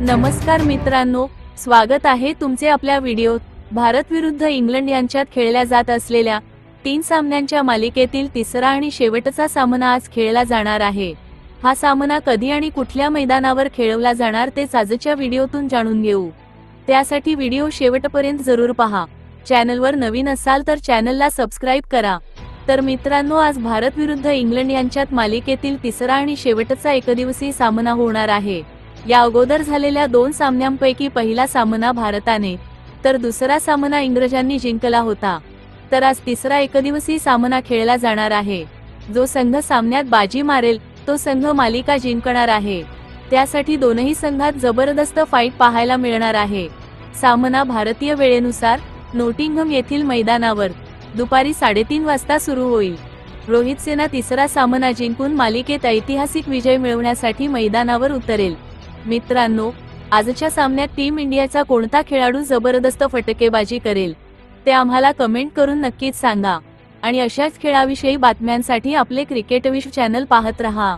नमस्कार मित्रांनो स्वागत आहे तुमचे आपल्या व्हिडिओत. भारत विरुद्ध इंग्लंड यांच्यात खेळल्या जात असलेल्या तीन सामन्यांच्या मालिकेतील तिसरा आणि शेवटचा सामना आज खेळला जाणार आहे. हा सामना कधी आणि कुठल्या मैदानावर खेळवला जाणार ते आजच्या व्हिडिओतून जाणून घेऊ. त्यासाठी व्हिडिओ शेवटपर्यंत जरूर पहा. चॅनलवर नवीन असाल तर चॅनलला सबस्क्राईब करा. तर मित्रांनो आज भारत विरुद्ध इंग्लंड यांच्यात मालिकेतील तिसरा आणि शेवटचा एकदिवसीय सामना होणार आहे. या अगोदर झालेल्या दोन सामन्यांपैकी पहिला सामना भारताने तर दुसरा सामना इंग्रजांनी जिंकला होता. तर आज तिसरा एकदिवसीय सामना खेळला जाणार आहे. जो संघ सामन्यात बाजी मारेल तो संघ मालिका जिंकणार आहे. त्यासाठी दोनही संघात जबरदस्त फाईट पाहायला मिळणार आहे. सामना भारतीय वेळेनुसार नोटिंगहम येथील मैदानावर दुपारी साडेतीन वाजता सुरू होईल. रोहित सेना तिसरा सामना जिंकून मालिकेत ऐतिहासिक विजय मिळवण्यासाठी मैदानावर उतरेल. मित्रांनो आजच्या सामन्यात टीम इंडियाचा कोणता खेळाडू जबरदस्त फटकेबाजी करेल ते आम्हाला कमेंट करून नक्कीच सांगा. आणि अशाच खेळाविषयी बातम्यांसाठी आपले क्रिकेट विश चॅनल पाहत रहा.